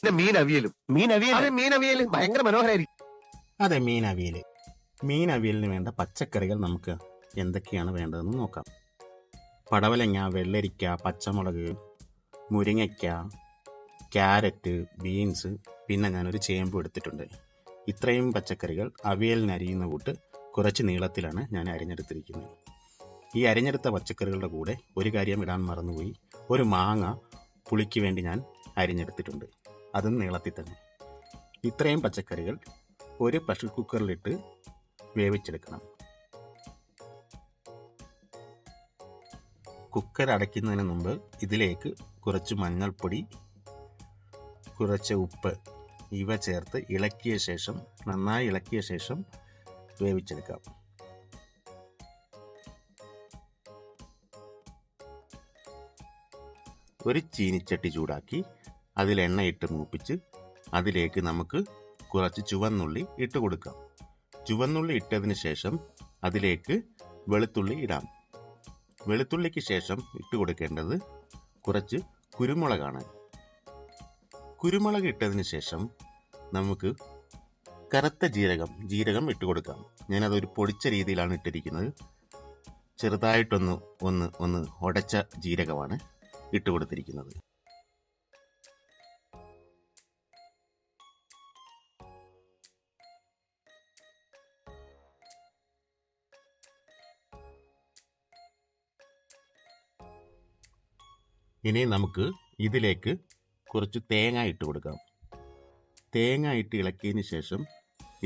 പിന്നെ മീൻ അവിയലും മീൻ അവിയൽ അതെ മീൻ ഭയങ്കര മനോഹരമായിരിക്കും അതെ മീൻ അവിയൽ മീൻ അവിയലിന് വേണ്ട പച്ചക്കറികൾ നമുക്ക് എന്തൊക്കെയാണ് വേണ്ടതെന്ന് നോക്കാം. പടവലങ്ങ വെള്ളരിക്ക പച്ചമുളക് മുരിങ്ങയ്ക്ക ക്യാരറ്റ് ബീൻസ് പിന്നെ ഞാനൊരു ചേമ്പ് എടുത്തിട്ടുണ്ട്. ഇത്രയും പച്ചക്കറികൾ അവിയലിന് അരിയുന്ന കൂട്ട് കുറച്ച് നീളത്തിലാണ് ഞാൻ അരിഞ്ഞെടുത്തിരിക്കുന്നത്. ഈ അരിഞ്ഞെടുത്ത പച്ചക്കറികളുടെ കൂടെ ഒരു കാര്യം ഇടാൻ മറന്നുപോയി. ഒരു മാങ്ങ പുളിക്ക് വേണ്ടി ഞാൻ അരിഞ്ഞെടുത്തിട്ടുണ്ട്. അതും നീളത്തിൽ തന്നെ. ഇത്രയും പച്ചക്കറികൾ ഒരു പ്രഷർ കുക്കറിലിട്ട് വേവിച്ചെടുക്കണം. കുക്കർ അടയ്ക്കുന്നതിന് മുമ്പ് ഇതിലേക്ക് കുറച്ച് മഞ്ഞൾപ്പൊടി കുറച്ച് ഉപ്പ് ഇവ ചേർത്ത് ഇളക്കിയ ശേഷം നന്നായി ഇളക്കിയ ശേഷം വേവിച്ചെടുക്കാം. ഒരു ചീനിച്ചട്ടി ചൂടാക്കി അതിൽ എണ്ണയിട്ട് മൂപ്പിച്ച് അതിലേക്ക് നമുക്ക് കുറച്ച് ചുവന്നുള്ളി ഇട്ട് കൊടുക്കാം. ചുവന്നുള്ളി ഇട്ടതിന് ശേഷം അതിലേക്ക് വെളുത്തുള്ളി ഇടാം. വെളുത്തുള്ളിക്ക് ശേഷം ഇട്ട് കൊടുക്കേണ്ടത് കുറച്ച് കുരുമുളകാണ്. കുരുമുളക് ഇട്ടതിന് ശേഷം നമുക്ക് കറുത്ത ജീരകം ജീരകം ഇട്ട് കൊടുക്കാം. ഞാനതൊരു പൊടിച്ച രീതിയിലാണ് ഇട്ടിരിക്കുന്നത്. ചെറുതായിട്ടൊന്ന് ഒന്ന് ഒന്ന് ഉടച്ച ജീരകമാണ് ഇട്ട് കൊടുത്തിരിക്കുന്നത്. ഇനി നമുക്ക് ഇതിലേക്ക് കുറച്ച് തേങ്ങ ഇട്ട് കൊടുക്കാം. തേങ്ങ ഇട്ട് ഇളക്കിയതിന് ശേഷം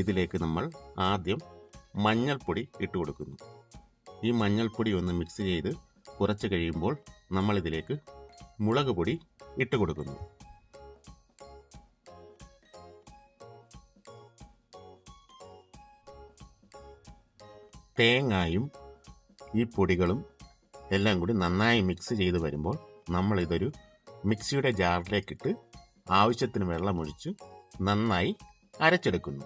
ഇതിലേക്ക് നമ്മൾ ആദ്യം മഞ്ഞൾപ്പൊടി ഇട്ട് കൊടുക്കുന്നു. ഈ മഞ്ഞൾപ്പൊടി ഒന്ന് മിക്സ് ചെയ്ത് കുറച്ച് കഴിയുമ്പോൾ നമ്മളിതിലേക്ക് മുളക് പൊടി ഇട്ട് കൊടുക്കുന്നു. തേങ്ങായും ഈ പൊടികളും എല്ലാം കൂടി നന്നായി മിക്സ് ചെയ്ത് വരുമ്പോൾ നമ്മൾ ഇതൊരു മിക്സിയുടെ ജാറിലേക്കിട്ട് ആവശ്യത്തിന് വെള്ളമൊഴിച്ച് നന്നായി അരച്ചെടുക്കുന്നു.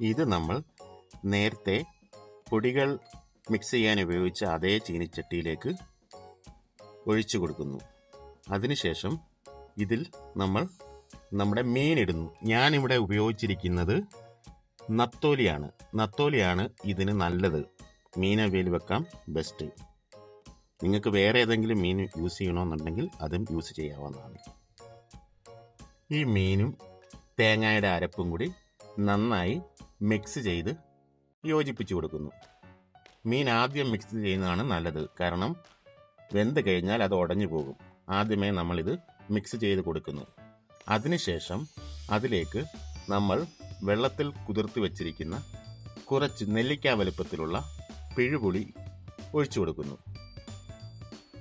ഇത് നമ്മൾ നേരത്തെ പൊടികൾ മിക്സ് ചെയ്യാൻ ഉപയോഗിച്ച അതേ ചീനിച്ചട്ടിയിലേക്ക് ഒഴിച്ചു കൊടുക്കുന്നു. അതിനുശേഷം ഇതിൽ നമ്മൾ നമ്മുടെ മീൻ ഇടുന്നു. ഞാനിവിടെ ഉപയോഗിച്ചിരിക്കുന്നത് നത്തോലിയാണ്. നത്തോലിയാണ് ഇതിന് നല്ലത്. മീനവയിൽ വെക്കാം ബെസ്റ്റ്. നിങ്ങൾക്ക് വേറെ ഏതെങ്കിലും മീൻ യൂസ് ചെയ്യണമെന്നുണ്ടെങ്കിൽ അതും യൂസ് ചെയ്യാവുന്നതാണ്. ഈ മീനും തേങ്ങയുടെ അരപ്പും കൂടി നന്നായി മിക്സ് ചെയ്ത് യോജിപ്പിച്ചു കൊടുക്കുന്നു. മീൻ ആദ്യം മിക്സ് ചെയ്യുന്നതാണ് നല്ലത്. കാരണം വെന്ത് കഴിഞ്ഞാൽ അത് ഉടഞ്ഞു പോകും. ആദ്യമേ നമ്മളിത് മിക്സ് ചെയ്ത് കൊടുക്കുന്നു. അതിനുശേഷം അതിലേക്ക് നമ്മൾ വെള്ളത്തിൽ കുതിർത്തി വച്ചിരിക്കുന്ന കുറച്ച് നെല്ലിക്ക വലുപ്പത്തിലുള്ള പിഴുപുളി ഒഴിച്ചു കൊടുക്കുന്നു.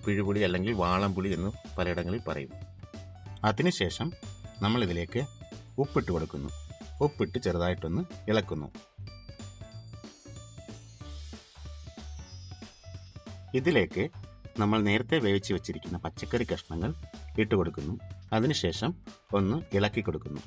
പിഴുപുളി അല്ലെങ്കിൽ വാളംപുളി എന്ന് പലയിടങ്ങളിൽ പറയും. അതിനുശേഷം നമ്മൾ ഇതിലേക്ക് ഉപ്പിട്ട് കൊടുക്കുന്നു. ഉപ്പിട്ട് ചെറുതായിട്ടൊന്ന് ഇളക്കുന്നു. ഇതിലേക്ക് നമ്മൾ നേരത്തെ വേവിച്ച് വെച്ചിരിക്കുന്ന പച്ചക്കറി കഷ്ണങ്ങൾ ഇട്ട് കൊടുക്കുന്നു. അതിനുശേഷം ഒന്ന് ഇളക്കി കൊടുക്കുന്നു.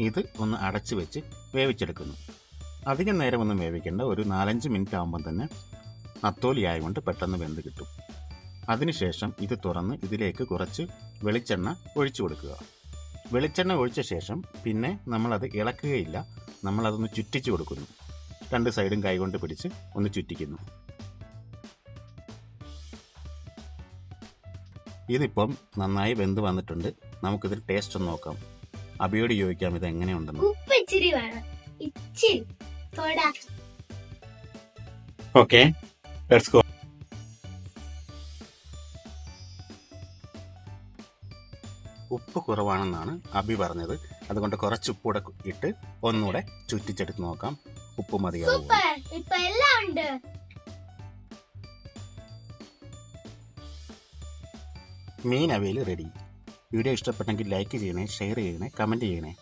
ഇത് ഒന്ന് അടച്ചു വെച്ച് വേവിച്ചെടുക്കുന്നു. അധികം നേരമൊന്നും വേവിക്കേണ്ട ഒരു നാലഞ്ച് മിനിറ്റ് ആകുമ്പം തന്നെ നത്തോലി ആയതുകൊണ്ട് പെട്ടെന്ന് വെന്ത് കിട്ടും. അതിനുശേഷം ഇത് തുറന്ന് ഇതിലേക്ക് കുറച്ച് വെളിച്ചെണ്ണ ഒഴിച്ചു കൊടുക്കുക. വെളിച്ചെണ്ണ ഒഴിച്ച ശേഷം പിന്നെ നമ്മളത് ഇളക്കുകയില്ല നമ്മളതൊന്ന് ചുറ്റിച്ചു കൊടുക്കുന്നു. രണ്ട് സൈഡും കൈകൊണ്ട് പിടിച്ച് ഒന്ന് ചുറ്റിക്കുന്നു. ഇതിപ്പം നന്നായി വെന്ത് വന്നിട്ടുണ്ട്. നമുക്കിതിൽ ടേസ്റ്റ് ഒന്ന് നോക്കാം. അബിയോട് ചോദിക്കാം ഇത് എങ്ങനെയുണ്ടെന്ന് ഉപ്പ് ഇച്ചിരി വേണം. ഇച്ചിരി. തൊടാ. ഓക്കെ. ലെറ്റ്സ് ഗോ ഉപ്പ് കുറവാണെന്നാണ് അബി പറഞ്ഞത്. അതുകൊണ്ട് കുറച്ച് ഉപ്പ് കൂടെ ഇട്ട് ഒന്നുകൂടെ ചുറ്റിച്ചെടുത്ത് നോക്കാം. ഉപ്പ് മതിയാവും? മീൻ അവയിൽ റെഡി. വീഡിയോ ഇഷ്ടപ്പെട്ടെങ്കിൽ ലൈക്ക് ചെയ്യണേ ഷെയർ ചെയ്യണേ കമന്റ് ചെയ്യണേ.